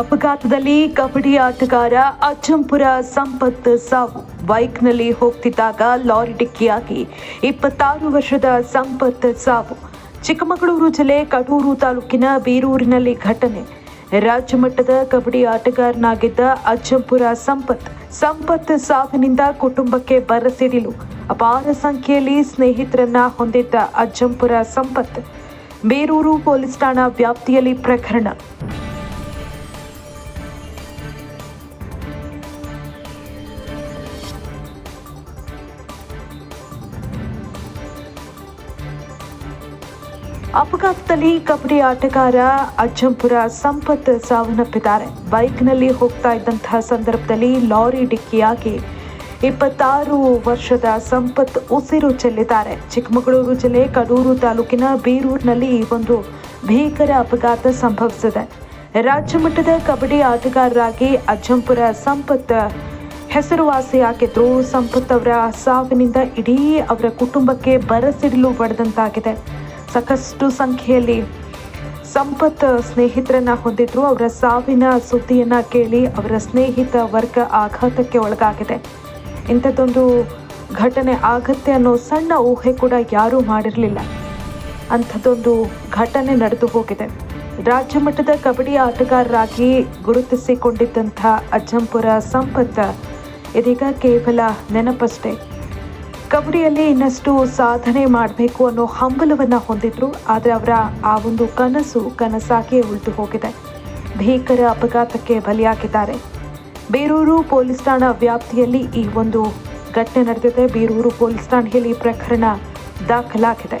ಅಪಘಾತದಲ್ಲಿ ಕಬಡ್ಡಿ ಆಟಗಾರ ಅಜ್ಜಂಪುರ ಸಂಪತ್ ಸಾವು ಬೈಕ್ನಲ್ಲಿ ಹೋಗ್ತಿದ್ದಾಗ ಲಾರಿ ಡಿಕ್ಕಿಯಾಗಿ ಇಪ್ಪತ್ತಾರು ವರ್ಷದ ಸಂಪತ್ ಸಾವು ಚಿಕ್ಕಮಗಳೂರು ಜಿಲ್ಲೆ ಕಡೂರು ತಾಲೂಕಿನ ಬೀರೂರಿನಲ್ಲಿ ಘಟನೆ. ರಾಜ್ಯ ಮಟ್ಟದ ಕಬಡ್ಡಿ ಆಟಗಾರನಾಗಿದ್ದ ಅಜ್ಜಂಪುರ ಸಂಪತ್ ಸಂಪತ್ ಸಾವಿನಿಂದ ಕುಟುಂಬಕ್ಕೆ ಬರಸಿಡಿಲು ಅಪಾರ ಸಂಖ್ಯೆಯಲ್ಲಿ ಸ್ನೇಹಿತರನ್ನ ಹೊಂದಿದ್ದ ಅಜ್ಜಂಪುರ ಸಂಪತ್, ಬೇರೂರು ಪೊಲೀಸ್ ಠಾಣಾ ವ್ಯಾಪ್ತಿಯಲ್ಲಿ ಪ್ರಕರಣ. ಅಪಘಾತದಲ್ಲಿ ಕಬಡ್ಡಿ ಆಟಗಾರ ಅಜ್ಜಂಪುರ ಸಂಪತ್ ಸಾವನ್ನಪ್ಪಿದ್ದಾರೆ. ಬೈಕ್ನಲ್ಲಿ ಹೋಗ್ತಾ ಇದ್ದಂತಹ ಸಂದರ್ಭದಲ್ಲಿ ಲಾರಿ ಡಿಕ್ಕಿಯಾಗಿ ಇಪ್ಪತ್ತಾರು ವರ್ಷದ ಸಂಪತ್ ಉಸಿರು ಚೆಲ್ಲಿದ್ದಾರೆ. ಚಿಕ್ಕಮಗಳೂರು ಜಿಲ್ಲೆ ಕಡೂರು ತಾಲೂಕಿನ ಬೀರೂರಿನಲ್ಲಿ ಒಂದು ಭೀಕರ ಅಪಘಾತ ಸಂಭವಿಸಿದೆ. ರಾಜ್ಯ ಮಟ್ಟದ ಕಬಡ್ಡಿ ಆಟಗಾರರಾಗಿ ಅಜ್ಜಂಪುರ ಸಂಪತ್ ಹೆಸರುವಾಸಿಯಾಗಿದ್ರು ಸಂಪತ್ ಅವರ ಸಾವಿನಿಂದ ಇಡೀ ಅವರ ಕುಟುಂಬಕ್ಕೆ ಬರಸಿಡಿಲು ಬಡದಂತಾಗಿದೆ ಸಾಕಷ್ಟು ಸಂಖ್ಯೆಯಲ್ಲಿ ಸಂಪತ್ ಸ್ನೇಹಿತರನ್ನ ಹೊಂದಿದ್ರು. ಅವರ ಸಾವಿನ ಸುದ್ದಿಯನ್ನ ಕೇಳಿ ಅವರ ಸ್ನೇಹಿತ ವರ್ಗ ಆಘಾತಕ್ಕೆ ಒಳಗಾಗಿದೆ. ಇಂಥದ್ದೊಂದು ಘಟನೆ ಆಗತ್ತೆ ಅನ್ನೋ ಸಣ್ಣ ಊಹೆ ಕೂಡ ಯಾರೂ ಮಾಡಿರಲಿಲ್ಲ. ಅಂಥದ್ದೊಂದು ಘಟನೆ ನಡೆದು ಹೋಗಿದೆ. ರಾಜ್ಯ ಮಟ್ಟದ ಕಬಡ್ಡಿ ಆಟಗಾರರಾಗಿ ಗುರುತಿಸಿಕೊಂಡಿದ್ದಂಥ ಅಜ್ಜಂಪುರ ಸಂಪತ್ ಇದೀಗ ಕೇವಲ ನೆನಪಷ್ಟೇ. ಕಬಡ್ಡಿಯಲ್ಲಿ ಇನ್ನಷ್ಟು ಸಾಧನೆ ಮಾಡಬೇಕು ಅನ್ನೋ ಹಂಬಲವನ್ನು ಹೊಂದಿದ್ರು, ಆದರೆ ಅವರ ಆ ಒಂದು ಕನಸು ಕನಸಾಗಿಯೇ ಉಳಿದು ಹೋಗಿದೆ. ಭೀಕರ ಅಪಘಾತಕ್ಕೆ ಬಲಿಯಾಗಿದ್ದಾರೆ. ಬೀರೂರು ಪೊಲೀಸ್ ಠಾಣಾ ವ್ಯಾಪ್ತಿಯಲ್ಲಿ ಈ ಒಂದು ಘಟನೆ ನಡೆದಿದೆ. ಬೀರೂರು ಪೊಲೀಸ್ ಠಾಣೆಯಲ್ಲಿ ಪ್ರಕರಣ ದಾಖಲಾಗಿದೆ.